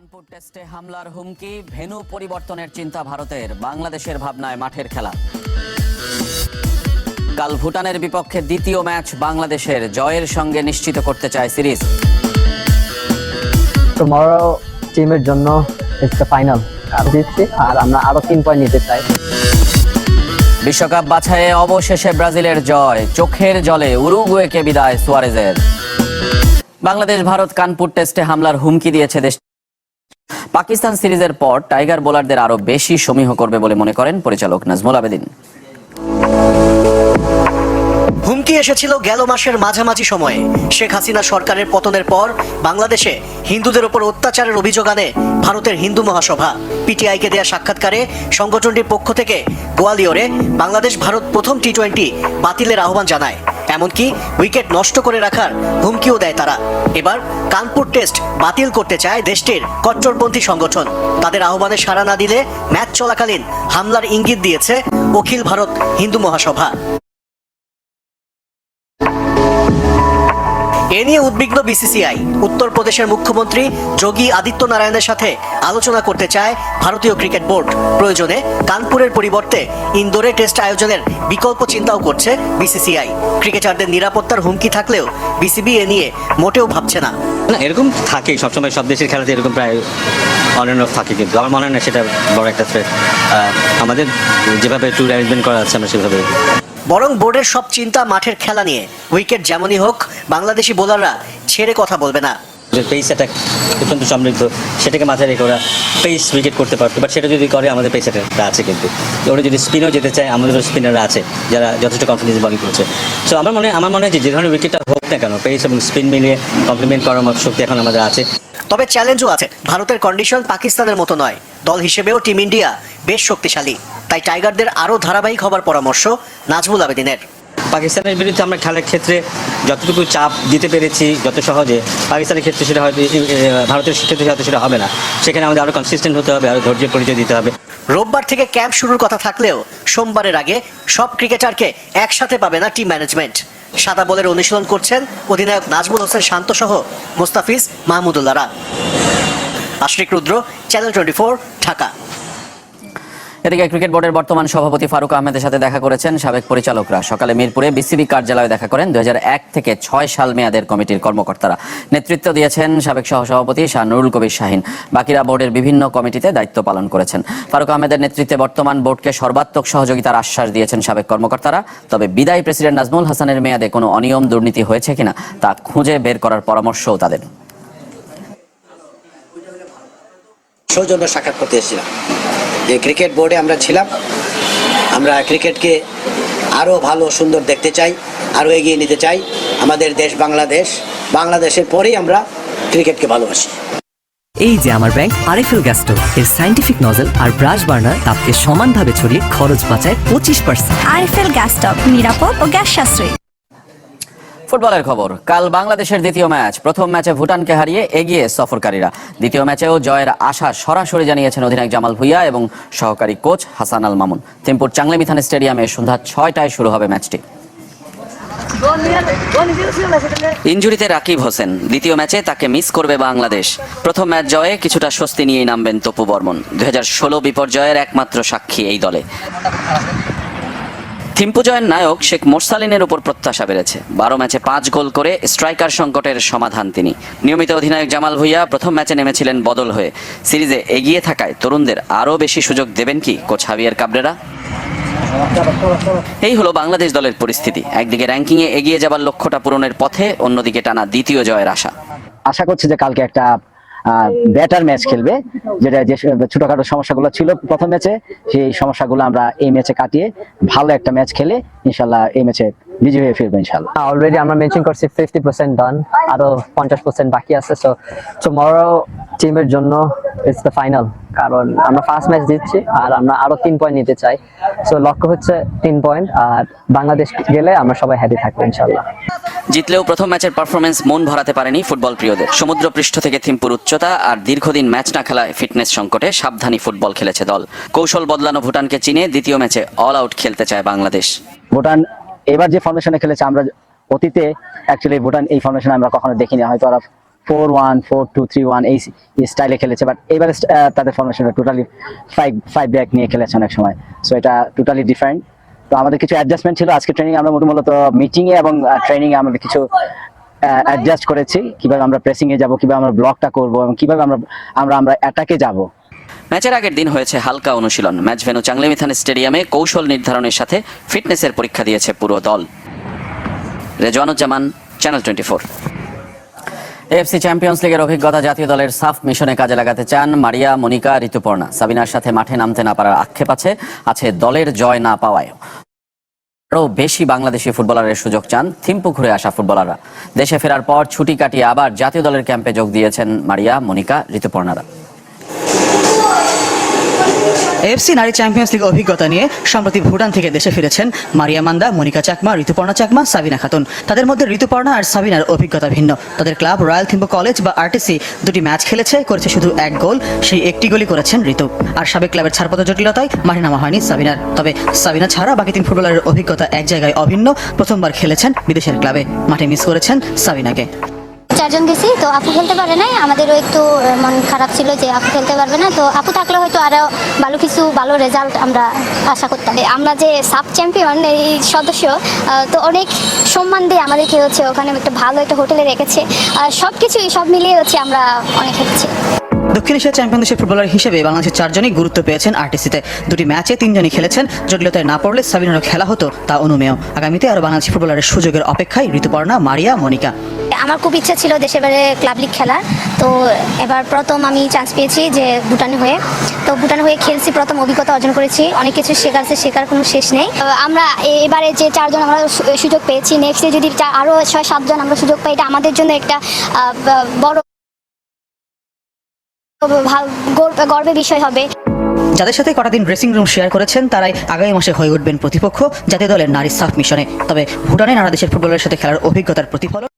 কানপুর টেস্টে হামলার হুমকি ভেন্যু পরিবর্তনের চিন্তা ভারতের বাংলাদেশের ভাবনায় মাঠের খেলা। কাল ভুটানের বিপক্ষে দ্বিতীয় ম্যাচ বাংলাদেশের জয়ের সঙ্গে নিশ্চিত করতে চায় সিরিজ। টুমরো টিমের জন্য ইটস ফাইনাল আর আমরা আরও তিন পয়েন্ট নিতে চাই। বিশ্বকাপ বাছাইয়ে অবশেষে ব্রাজিলের জয় চোখের জলে উরুগুয়েকে বিদায় সুয়ারেজের। বাংলাদেশ ভারত কানপুর টেস্টে হামলার হুমকি দিয়েছে দেশ পাকিস্তান সিরিজের পর টাইগার বোলারদের আরও বেশি সমীহ করবে বলে মনে করেন পরিচালক নাজমুল আবেদিন। হুমকি এসেছিল গেল মাসের মাঝামাঝি সময়ে। শেখ হাসিনা সরকারের পতনের পর বাংলাদেশে হিন্দুদের ওপর অত্যাচারের অভিযোগ আনে ভারতের হিন্দু মহাসভা। পিটিআইকে দেয়া সাক্ষাৎকারে সংগঠনটির পক্ষ থেকে গোয়ালিয়রে বাংলাদেশ ভারত প্রথম টি টোয়েন্টি বাতিলের আহ্বান জানায়। এমনকি উইকেট নষ্ট করে রাখার হুমকিও দেয় তারা। এবার কানপুর টেস্ট বাতিল করতে চায় দেশটির কট্টরপন্থী সংগঠন। তাদের আহ্বানে সাড়া না দিলে ম্যাচ চলাকালীন হামলার ইঙ্গিত দিয়েছে অখিল ভারত হিন্দু মহাসভা। এ নিয়ে উদ্বিগ্ন বিসিসিআই। উত্তরপ্রদেশের মুখ্যমন্ত্রী যোগী আদিত্য নারায়ণের সাথে আলোচনা করতে চায় ভারতীয় ক্রিকেট বোর্ড। প্রয়োজনে কানপুরের পরিবর্তে ইন্দোরে টেস্ট আয়োজনের বিকল্প চিন্তাও করছে বিসিসিআই। ক্রিকেটারদের নিরাপত্তার হুমকি থাকলেও বিসিবি এ নিয়ে মোটেও ভাবছে না। না, এরকম থাকে সবসময় সব দেশের খেলাতে এরকম প্রায় অন অ্যান্ড অফ থাকে কিন্তু। আমার মনে হয় না সেটা বড় একটা আমাদের যেভাবে ট্যুর অ্যারেঞ্জমেন্ট করা আছে, আমরা সেভাবে বরং বোর্ডের সব চিন্তা মাঠের খেলা নিয়ে। উইকেট যেমনই হোক, বাংলাদেশি বোলাররা ছেড়ে কথা বলবে না। যে পেস অ্যাটাক অত্যন্ত সমৃদ্ধ, সেটাকে মাথায় রেখে ওরা পেস উইকেট করতে পারতো। বাট সেটা যদি করে, আমাদের পেস অ্যাটাকটা আছে কিন্তু। ওরা যদি স্পিনও যেতে চায় আমাদেরও স্পিনাররা আছে, যারা যথেষ্ট কনফিডেন্স বলিং করছে। সো আমার মনে আমার মনে হয় যে যে ধরনের উইকেটটা হোক না কেন পেস এবং স্পিন মিলিয়ে কমপ্লিমেন্ট করার মতো শক্তি এখন আমাদের আছে। তবে চ্যালেঞ্জও আছে। ভারতের কন্ডিশন পাকিস্তানের মতো নয়। দল হিসেবেও টিম ইন্ডিয়া বেশ শক্তিশালী। তাই টাইগারদের আরও ধারাবাহিক হবার পরামর্শ নাজমুল আবেদিনের। পাকিস্তানের বিরুদ্ধে আমরা খেলার ক্ষেত্রে যতটুকু চাপ দিতে পেরেছি, যত সহজে, পাকিস্তানের ক্ষেত্রে সেটা হয়তো ভারতের ক্ষেত্রে হয়তো সেটা হবে না। সেখানে আমাদের আরও কনসিস্টেন্ট হতে হবে আরও ধৈর্যের পরিচয় দিতে হবে। রোববার থেকে ক্যাম্প শুরুর কথা থাকলেও সোমবারের আগে সব ক্রিকেটারকে একসাথে পাবে না টিম ম্যানেজমেন্ট সাদা বলের অনুশীলন করছেন অধিনায়ক নাজমুল হোসেন শান্ত সহ Mustafiz মাহমুদুল্লাহরা। Ashrik Rudra channel twenty Dhaka. এদিকে ক্রিকেট বোর্ডের বর্তমান সভাপতি ফারুক আহমেদের সাথে দেখা করেছেন সাবেক পরিচালকরা। সকালে মিরপুরে বিসিবি কার্যালয়ে দেখা করেন দু হাজার এক থেকে ছয় সাল মেয়াদের কমিটির কর্মকর্তারা। নেতৃত্ব দিয়েছেন সাবেক সহসভাপতি শাহ নুরুল কবির শাহিন। বাকিরা বোর্ডের বিভিন্ন কমিটিতে দায়িত্ব পালন করেছেন। ফারুক আহমেদের নেতৃত্বে বর্তমান বোর্ডকে সর্বাত্মক সহযোগিতার আশ্বাস দিয়েছেন সাবেক কর্মকর্তারা। তবে বিদায়ী প্রেসিডেন্ট নাজমুল হাসানের মেয়াদে কোনো অনিয়ম দুর্নীতি হয়েছে কিনা তা খুঁজে বের করার পরামর্শও তাদের। সৌজন্য সাক্ষাৎ করতে এসেছিলাম। যে ক্রিকেট বোর্ডে আমরা ছিলাম আমরা ক্রিকেটকে আরও ভালো সুন্দর দেখতে চাই আরও এগিয়ে নিতে চাই। আমাদের দেশ বাংলাদেশ বাংলাদেশের পরেই আমরা ক্রিকেটকে ভালোবাসি। এই যে আমার ব্যাংক আরএফএল গ্যাস স্টোভ এর সাইন্টিফিক নজল আর ব্রাশ বার্নার তাপকে সমানভাবে ছড়িয়ে খরচ বাঁচায় পঁচিশ পার্সেন্ট আরএফএল গ্যাস স্টপ নিরাপদ ও গ্যাস সাশ্রয়ী। ফুটবলের খবর। কাল বাংলাদেশের দ্বিতীয় ম্যাচ। প্রথম ম্যাচে ভুটানকে হারিয়ে এগিয়ে সফরকারীরা। দ্বিতীয় ম্যাচেও জয়ের আশা সরাসরি জানিয়েছেন অধিনায়ক জামাল ভুইয়া এবং সহকারী কোচ হাসান আল মামুন। থিমপুর চাংলেমিথান স্টেডিয়ামে সন্ধ্যা ছয়টায় শুরু হবে ম্যাচটি। ইঞ্জুরিতে রাকিব হোসেন। দ্বিতীয় ম্যাচে তাকে মিস করবে বাংলাদেশ। প্রথম ম্যাচ জয়ে কিছুটা স্বস্তি নিয়েই নামবেন তপু বর্মন। দুই হাজার ষোলো বিপর্যয়ের একমাত্র সাক্ষী এই দলে। থিম্পু জয়ের নায়ক শেখ মোরসালিনের উপর প্রত্যাশা বেড়েছে। বারো ম্যাচে পাঁচ গোল করে স্ট্রাইকার সংকটের সমাধান তিনি। নিয়মিত অধিনায়ক জামাল ভুইয়া প্রথম ম্যাচে নেমেছিলেন বদল হয়ে। সিরিজে এগিয়ে থাকায় তরুণদের আরও বেশি সুযোগ দেবেন কি কোচ হাবিয়ার কাবরেরা? এই হলো বাংলাদেশ দলের পরিস্থিতি। একদিকে র্যাঙ্কিংয়ে এগিয়ে যাবার লক্ষ্যটা পূরণের পথে, অন্যদিকে টানা দ্বিতীয় জয়ের আশা। আশা করছি যে কালকে একটা বেটার ম্যাচ খেলবে। যেটা যে ছোটখাটো সমস্যাগুলো ছিল প্রথম ম্যাচে সেই সমস্যাগুলো আমরা এই ম্যাচে কাটিয়ে ভালো একটা ম্যাচ খেলে ইনশাল্লাহ এই ম্যাচে বিজয়ী হয়ে ফিরবো ইনশাল্লাহ। অলরেডি আমরা মেনশন করছি ফিফটি পার্সেন্ট ডান আরও পঞ্চাশ পার্সেন্ট বাকি আছে। সো টুমরো টিমের জন্য ইটস দ্য ফাইনাল কারণ আমরা ফার্স্ট ম্যাচ দিচ্ছি আর আমরা আরও তিন পয়েন্ট নিতে চাই। সো লক্ষ্য হচ্ছে তিন পয়েন্ট আর বাংলাদেশ গেলে আমরা সবাই হ্যাপি থাকব ইনশাল্লাহ। জিতলেও প্রথম ম্যাচের পারফরমেন্স মন ভরাতে পারেনি ফুটবল প্রিয়দের। সমুদ্র পৃষ্ঠ থেকে থিম্পুর উচ্চতা আর দীর্ঘদিন ম্যাচ না খেলায় ফিটনেস সংকটে সাবধানী ফুটবল খেলেছে দল। কৌশল বদলানো ভুটানকে চিনে দ্বিতীয় ম্যাচে অল আউট খেলতে চায় বাংলাদেশ। ভুটান এবার যে ফর্মেশনে খেলেছে আমরা অতীতে অ্যাকচুয়ালি ভুটান এই ফর্মেশনে আমরা কখনো দেখিনি। হয়তো ওরা four one four two three one এই স্টাইলে খেলেছে বাট এবারে তাদের ফরমেশনটা টোটালি ফাইভ ফাইভ ব্যাক নিয়ে খেলেছে অনেক সময়। সো এটা টোটালি ডিফারেন্ট তো আমাদের কিছু অ্যাডজাস্টমেন্ট ছিল। আজকে ট্রেনিং আমরা মূলত মিটিং এ এবং ট্রেনিং এ আমাদের কিছু অ্যাডজাস্ট করেছি। কীভাবে আমরা প্রেসিং এ যাব, কীভাবে আমরা ব্লকটা করব এবং কীভাবে আমরা আমরা আমরা অ্যাটাকে যাব। ম্যাচের আগের দিন হয়েছে হালকা অনুশীলন। ম্যাচ ভেন্যু চাংলিমিথান স্টেডিয়ামে কৌশল নির্ধারণের সাথে ফিটনেসের পরীক্ষা দিয়েছে পুরো দল। Rezwanuzzaman channel twenty four AFC champions লিগের অভিজ্ঞতা জাতীয় দলের সাফ মিশনে কাজে লাগাতে চান মারিয়া, মনিকা, ঋতুপর্ণা। সাবিনার সাথে মাঠে নামতে না পারার আক্ষেপ আছে আছে দলের জয় না পাওয়ায় আরও বেশি বাংলাদেশি ফুটবলারের সুযোগ চান থিম্পু ঘুরে আসা ফুটবলাররা। দেশে ফেরার পর ছুটি কাটিয়ে আবার জাতীয় দলের ক্যাম্পে যোগ দিয়েছেন মারিয়া, মনিকা, ঋতুপর্ণারা। এফসি নারী চ্যাম্পিয়ন্স লিগ অভিজ্ঞতা নিয়ে সম্প্রতি ভুটান থেকে দেশে ফিরেছেন মারিয়া মান্দা, মনিকা চাকমা, ঋতুপর্ণা চাকমা, সাবিনা খাতুন। তাদের মধ্যে ঋতুপর্ণা আর সাবিনার অভিজ্ঞতা ভিন্ন। তাদের ক্লাব, রয়্যাল থিম্বো কলেজ বা আরটিসি দুটি ম্যাচ খেলেছে, করেছে শুধু এক গোল, সেই একটি গোলই করেছেন ঋতু। আর সাবেক ক্লাবের ছাড়পত্র জটিলতায় মাঠে নামা হয়নি সাবিনার। তবে সাবিনা ছাড়া বাকি তিন ফুটবলারের অভিজ্ঞতা এক জায়গায় অভিন্ন। প্রথমবার খেলেছেন বিদেশের ক্লাবে। মাঠে মিস করেছেন সাবিনাকে। চারজন গেছি, তো আপু খেলতে পারে নাই। আমাদেরও একটু মন খারাপ ছিল যে আপু খেলতে পারবে না। তো আপু থাকলে হয়তো আরও ভালো কিছু, ভালো রেজাল্ট আমরা আশা করতাম। আমরা যে সাব চ্যাম্পিয়ন এই সদস্য তো অনেক সম্মান দিয়ে আমাদেরকে হচ্ছে ওখানে একটা ভালো একটা হোটেলে রেখেছে। আর সব কিছুই সব মিলিয়ে হচ্ছে আমরা অনেক হেঁটেছি দক্ষিণ এশিয়া চ্যাম্পিয়ন দেশের ফুটবলার হিসেবে বাংলাদেশের চারজনই গুরুত্ব পেয়েছেন আরটিসিতে। দুটি ম্যাচে তিনজনই খেলেছেন। জটিলতায় না পড়লে সাবিনারও খেলা হতো তা অনুমেয়। আগামীতে আরও বাংলাদেশি ফুটবলারের সুযোগের অপেক্ষায় ঋতুপর্ণা, মারিয়া, মনিকা। আমার খুব ইচ্ছা ছিল দেশের বাইরে ক্লাব লিগ খেলার। তো এবার প্রথম আমি চান্স পেয়েছি যে ভুটানে হয়ে। তো ভুটানে হয়ে খেলছি, প্রথম অভিজ্ঞতা অর্জন করেছি। অনেক কিছু শেখাচ্ছে শেখার কোনো শেষ নেই। আমরা এবারে যে চারজন আমরা সুযোগ পেয়েছি নেক্সটে যদি আরও ছয়, সাতজন আমরা সুযোগ পাই, এটা আমাদের জন্য একটা বড় গর্বের বিষয় হবে। যাদের সাথে কটা দিন ড্রেসিং রুম শেয়ার করেছেন, তারাই আগামী মাসে হয়ে উঠবেন প্রতিপক্ষ, জাতীয় দলের নারী সাফ মিশনে। তবে ভুটানে নানা দেশের ফুটবলের সাথে খেলার অভিজ্ঞতার প্রতিফলন